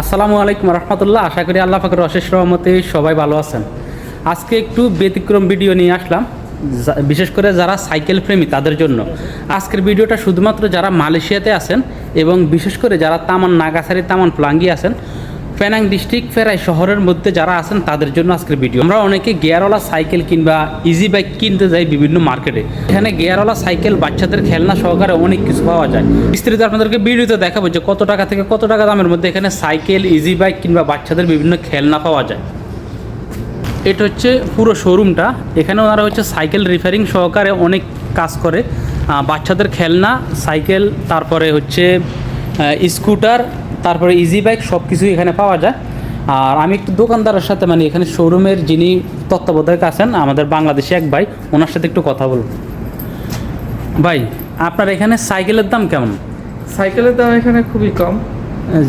আসসালামু আলাইকুম রহমতুল্লাহ। আশা করি আল্লাহ ফাকর অশেষ রহমতে সবাই ভালো আছেন। আজকে একটু ব্যতিক্রম ভিডিও নিয়ে আসলাম। বিশেষ করে যারা সাইকেল প্রেমী, তাদের জন্য। আজকের ভিডিওটা শুধুমাত্র যারা মালয়েশিয়াতে আছেন এবং বিশেষ করে যারা তামান নাগাসারি তামান প্লাঙ্গি আছেন পেনাং ডিস্ট্রিক্ট ফেরাই শহরের মধ্যে যারা আছেন, তাদের জন্য আজকের ভিডিও আমরা অনেকে গিয়ারওয়ালা সাইকেল কিংবা ইজি বাইক কিনতে যাই বিভিন্ন মার্কেটে এখানে গিয়ারওয়ালা সাইকেল, বাচ্চাদের খেলনা সহকারে অনেক কিছু পাওয়া যায়। বিস্তারিত আপনাদেরকে ভিডিওতে দেখাবো যে কত টাকা থেকে কত টাকা দামের মধ্যে এখানে সাইকেল ইজি বাইক কিংবা বাচ্চাদের বিভিন্ন খেলনা পাওয়া যায়। এটা হচ্ছে পুরো শোরুমটা এখানে ওনারা হচ্ছে সাইকেল রিপেয়ারিং সহকারে অনেক কাজ করে। বাচ্চাদের খেলনা, সাইকেল, তারপরে হচ্ছে স্কুটার তারপরে ইজি বাইক সব কিছুই এখানে পাওয়া যায়। আর আমি একটু দোকানদারের সাথে মানে এখানে শোরুমের যিনি তত্ত্বাবধায়ক আছেন আমাদের বাংলাদেশি এক ভাই ওনার সাথে একটু কথা বলব। ভাই আপনার এখানে সাইকেলের দাম কেমন? সাইকেলের দাম এখানে খুবই কম।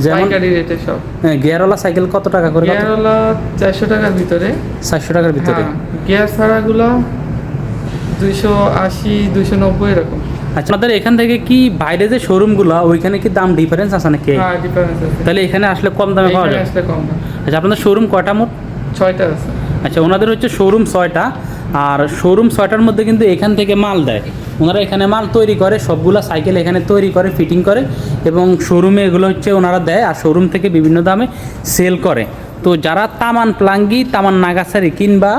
যেমন পাইকারি রেটে সব। গিয়ারওয়ালা সাইকেল কত টাকা করে গিয়ার হলো চারশো টাকার ভিতরে। চারশো টাকার ভিতরে? হ্যাঁ গিয়ার ছাড়াগুলো দুইশো আশি দুইশো নব্বই এরকম। আচ্ছা আপনাদের এখান থেকে কি বাইরে যে শোরুমগুলো ওইখানে কি দাম ডিফারেন্স আছে নাকি? হ্যাঁ ডিফারেন্স আছে। তাহলে এখানে আসলে কম দামে পাওয়া যায়? আচ্ছা আপনাদের শোরুম কয়টা মোট? ছয়টা আছে। আচ্ছা ওনাদের হচ্ছে শোরুম ছয়টা আর শোরুম ছয়টার মধ্যে কিন্তু এখান থেকে মাল দেয়। ওনারা এখানে মাল তৈরি করে সবগুলো সাইকেল এখানে তৈরি করে ফিটিং করে এবং শোরুমে এগুলো হচ্ছে ওনারা দেয় আর শোরুম থেকে বিভিন্ন দামে সেল করে। তো যারা তামান প্লাঙ্গি তামান নাগাসারি কিংবা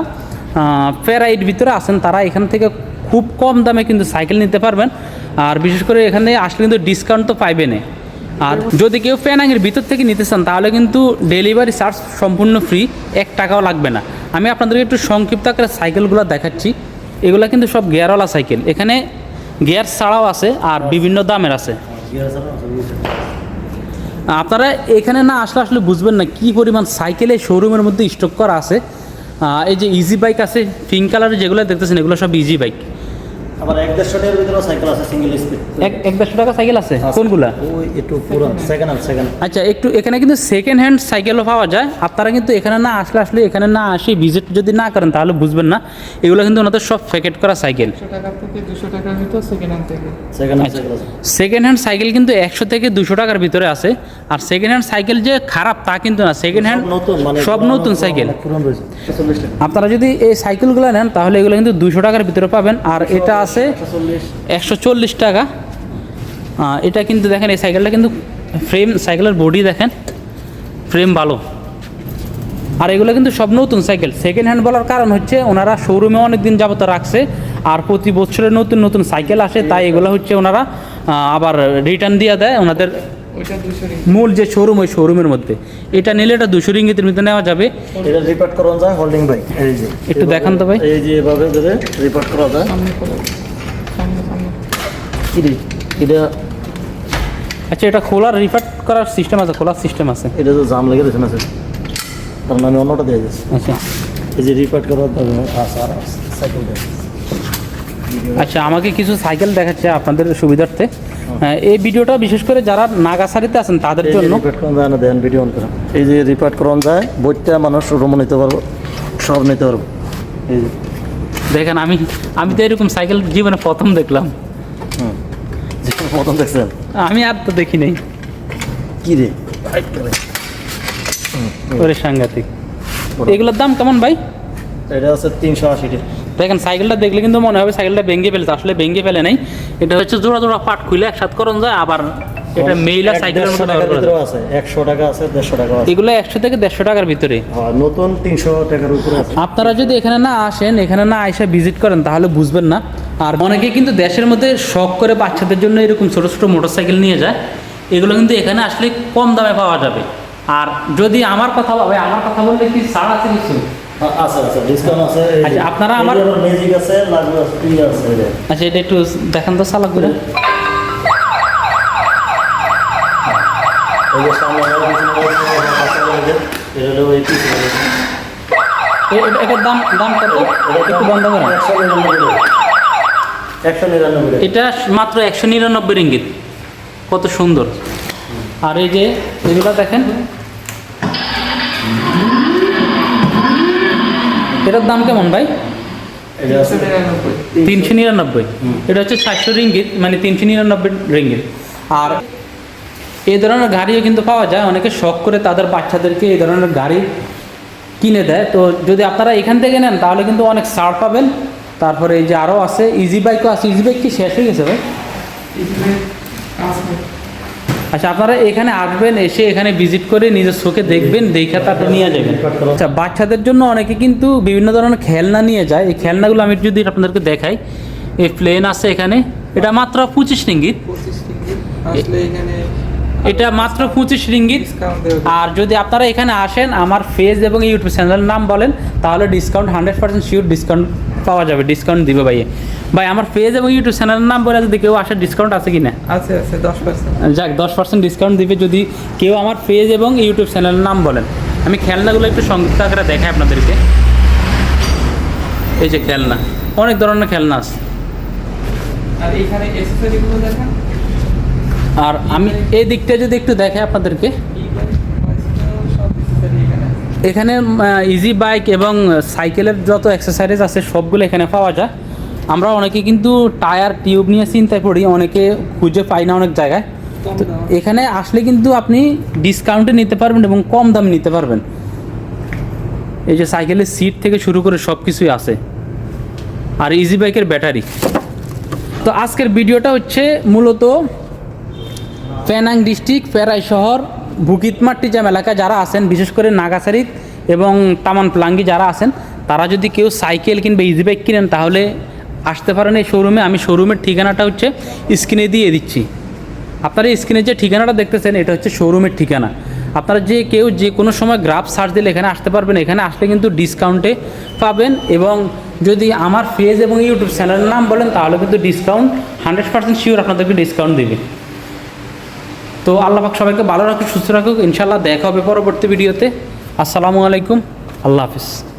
প্যারাইট ভিতরে আছেন তারা এখান থেকে খুব কম দামে কিন্তু সাইকেল নিতে পারবেন। আর বিশেষ করে এখানে আসলে কিন্তু ডিসকাউন্ট তো পাইবেনে আর যদি কেউ প্যানাঙের ভিতর থেকে নিতে চান, তাহলে কিন্তু ডেলিভারি চার্জ সম্পূর্ণ ফ্রি এক টাকাও লাগবে না। আমি আপনাদেরকে একটু সংক্ষিপ্ত আকারে সাইকেলগুলো দেখাচ্ছি। এগুলো কিন্তু সব গিয়ারওয়ালা সাইকেল। এখানে গিয়ার ছাড়াও আছে আর বিভিন্ন দামের আছে। আপনারা এখানে না আসলে আসলে বুঝবেন না কি পরিমাণ সাইকেলে শোরুমের মধ্যে স্টক করা আছে। এই যে ইজি বাইক আছে পিঙ্ক কালারের যেগুলো দেখতেছেন, এগুলো সব ইজি বাইক আবার টাকার ভিতরে সাইকেল আছে সিঙ্গেল স্পিড টাকা সাইকেল আছে? কোনগুলা? ওই একটু পুরো সেকেন্ড হ্যান্ড সেকেন্ড আচ্ছা একটু এখানে কিন্তু সেকেন্ড হ্যান্ড সাইকেলও পাওয়া যায়। আপনারা কিন্তু এখানে না আসলে আসলে এখানে না আসে ভিজিট যদি না করেন তাহলে বুঝবেন না। এগুলো কিন্তু ওনাদের সব প্যাকেট করা সাইকেল একশো টাকা থেকে দুশো টাকার ভিতর সেকেন্ড হ্যান্ড থেকে। Second hand. Cycle second hand cycle কিন্তু একশো থেকে দুশো টাকার ভিতরে আছে। আর সেকেন্ড হ্যান্ড সাইকেল যে খারাপ তা কিন্তু না। সেকেন্ড হ্যান্ড সব নতুন মানে সব নতুন সাইকেল চল্লিশ টাকা। আপনারা যদি এই সাইকেলগুলো নেন তাহলে এগুলো কিন্তু দুশো টাকার ভিতরে পাবেন। আর এটা আছে, একশো চল্লিশ টাকা। এটা কিন্তু দেখেন, এই সাইকেলটা কিন্তু ফ্রেম সাইকেলের বডি দেখেন ফ্রেম ভালো। আর এগুলো কিন্তু সব নতুন সাইকেল। সেকেন্ড হ্যান্ড বলার কারণ হচ্ছে, ওনারা শোরুমে অনেক দিন যাবত রাখছে, আর প্রতি বছরে নতুন নতুন সাইকেল আসে, তাই এগুলো হচ্ছে ওনারা আবার রিটার্ন দিয়ে দেয়, ওনাদের মূল যে শোরুম ওই শোরুমের মধ্যে। এটা নিলে এটা দুশো রিঙ্গিতের মধ্যে নেওয়া যাবে। এটা রিপার্ট করানো যায় হোল্ডিং বাইক এই যে। একটু দেখান তো ভাই। এই যে এভাবে ধরে রিপার্ট করা যায়। এটা আচ্ছা এটা খোলার রিফার্ট করার সিস্টেম আছে খোলার সিস্টেম আছে। এটা তো জাম লেগে দিয়েছে না স্যার তার মানে অন্যটা দিয়ে যাচ্ছে আচ্ছা। এই যে রিপার্ট করা আছে আর সাইকেল আচ্ছা আমাকে কিছু সাইকেল দেখাচ্ছে আপনাদের সুবিধার্থে। এই ভিডিওটা বিশেষ করে যারা নাগাসারিতে আছেন তাদের জন্য। ভিডিও অন এই যে রিপোর্ট করানো যায় বইটা মানুষ রুম নিতে পারব সব নিতে পারব। এই যে। দেখেন আমি আমি তো এরকম সাইকেল জীবনে প্রথম দেখলাম। হুম। প্রথম দেখছেন? আমি আর তো দেখি নাই। কি রে? ওরে সাংঘাতিক। এগুলোর দাম কেমন ভাই? এটা হচ্ছে তিনশো আশি টাকা দেখেন সাইকেলটা দেখলে কিন্তু মনে হবে সাইকেলটা ভেঙে ফেলেছে আসলে ভেঙে ফেলে নাই। এটা হচ্ছে জোড়া জোড়া পাট খুলে একসাথ করন যায় আবার এটা মেইলা সাইকেলের মতো ব্যবহার করা আছে একশো টাকা আছে দেড়শো টাকা আছে। এগুলো একশো থেকে দেড়শো টাকার ভিতরে। হ্যাঁ নতুন তিনশো টাকার উপরে আছে। আপনারা যদি এখানে না আসেন এখানে না এসে ভিজিট করেন তাহলে বুঝবেন না। আর অনেকে কিন্তু দেশের মধ্যে শখ করে বাচ্চাদের জন্য এরকম ছোট ছোটো মোটরসাইকেল নিয়ে যায়। এগুলো কিন্তু এখানে আসলে কম দামে পাওয়া যাবে। আর যদি আমার কথা ভাবে আমার কথা বললে কি ছাড় আছে কিছু আচ্ছা, আপনারা আমার- আবার আছে আছে ই আছে এই যে। আচ্ছা এটা একটু দেখান তো চালাক করে। এটা এটার দাম দাম কত? একটু বন্ধ করেন মাত্র একশো নিরানব্বই রিঙ্গিত। কত সুন্দর। আর এই যে এগুলো দেখেন। এটার দাম কেমন ভাই? তিনশো নিরানব্বই। এটা হচ্ছে সাতশো রিঙ্গিত মানে তিনশো নিরানব্বই রিঙ্গিত। আর এই ধরনের গাড়িও কিন্তু পাওয়া যায়। অনেকে শখ করে তাদের বাচ্চাদেরকে এই ধরনের গাড়ি কিনে দেয়। তো যদি আপনারা এখান থেকে নেন তাহলে কিন্তু অনেক ছাড় পাবেন। তারপরে এই যে আরও আছে ইজি বাইকও আছে। ইজি বাইক কি শেষ হয়ে গেছে ভাই? আচ্ছা আপনারা এখানে আসবেন এসে এখানে ভিজিট করে নিজের চোখে দেখবেন দেখে তারপর নিয়ে যাবেন। আচ্ছা বাচ্চাদের জন্য অনেকে কিন্তু বিভিন্ন ধরনের খেলনা নিয়ে যায়। এই খেলনাগুলো আমি যদি আপনাদেরকে দেখাই এই প্লেন আছে এখানে। এটা মাত্র পঁচিশ রিঙ্গিত আসলে এখানে এটা মাত্র পঁচিশ রিঙ্গিত। আর যদি আপনারা এখানে আসেন আমার ফেজ এবং ইউটিউব চ্যানেলের নাম বলেন তাহলে discount hundred percent sure discount পাওয়া যাবে ডিসকাউন্ট দিবে ভাই ভাই আমার ফেজ এবং ইউটিউব চ্যানেলের নাম বলে যদি কেউ আসে ডিসকাউন্ট আছে কি না আছে আছে দশ পার্সেন্ট যাক দশ পার্সেন্ট ডিসকাউন্ট দিবে যদি কেউ আমার পেজ এবং ইউটিউব চ্যানেলের নাম বলেন। আমি খেলনাগুলো একটু সংযুক্ত আকারে দেখাই আপনাদেরকে। এই যে খেলনা অনেক ধরনের খেলনা আছে। আর এখানে দেখেন? আর আমি এই দিকটা যদি একটু দেখাই আপনাদেরকে। এখানে ইজি বাইক এবং সাইকেলের যত অ্যাক্সেসারিজ আছে সবগুলো এখানে পাওয়া যায়। আমরা অনেকে কিন্তু টায়ার টিউব নিয়ে চিন্তায় পড়ি অনেকে খুঁজে পাই না অনেক জায়গায়। তো এখানে আসলে কিন্তু আপনি ডিসকাউন্টে নিতে পারবেন এবং কম দামে নিতে পারবেন। এই যে সাইকেলের সিট থেকে শুরু করে সব কিছুই আছে। আর ইজি বাইকের ব্যাটারি তো আজকের ভিডিওটা হচ্ছে মূলত পেনাং ডিস্ট্রিক্ট, পেরাই শহর বুকিতমার টিজাম এলাকায় যারা আছেন, বিশেষ করে নাগাসারিত এবং তামান প্লাঙ্গি যারা আছেন, তারা যদি কেউ সাইকেল কিংবা ইজি বাইক কিনেন, তাহলে আসতে পারেন এই শোরুমে আমি শোরুমের ঠিকানাটা হচ্ছে স্ক্রিনে দিয়ে দিচ্ছি। আপনারা স্ক্রিনে যে ঠিকানাটা দেখতেছেন, এটা হচ্ছে শোরুমের ঠিকানা। আপনারা যে কেউ যে কোনো সময় গ্রাফ সার্চ দিলে এখানে আসতে পারবেন। এখানে আসলে কিন্তু ডিসকাউন্টে পাবেন এবং যদি আমার ফেজ এবং ইউটিউব চ্যানেলের নাম বলেন, তাহলে কিন্তু ডিসকাউন্ট হান্ড্রেড পার্সেন্ট শিওর আপনাদেরকে ডিসকাউন্ট দেবে। তো আল্লাহ পাক সবাইকে ভালো রাখুক, সুস্থ রাখুক। ইনশাল্লাহ দেখা হবে পরবর্তী ভিডিওতে। আসসালামু আলাইকুম। আল্লাহ হাফিজ।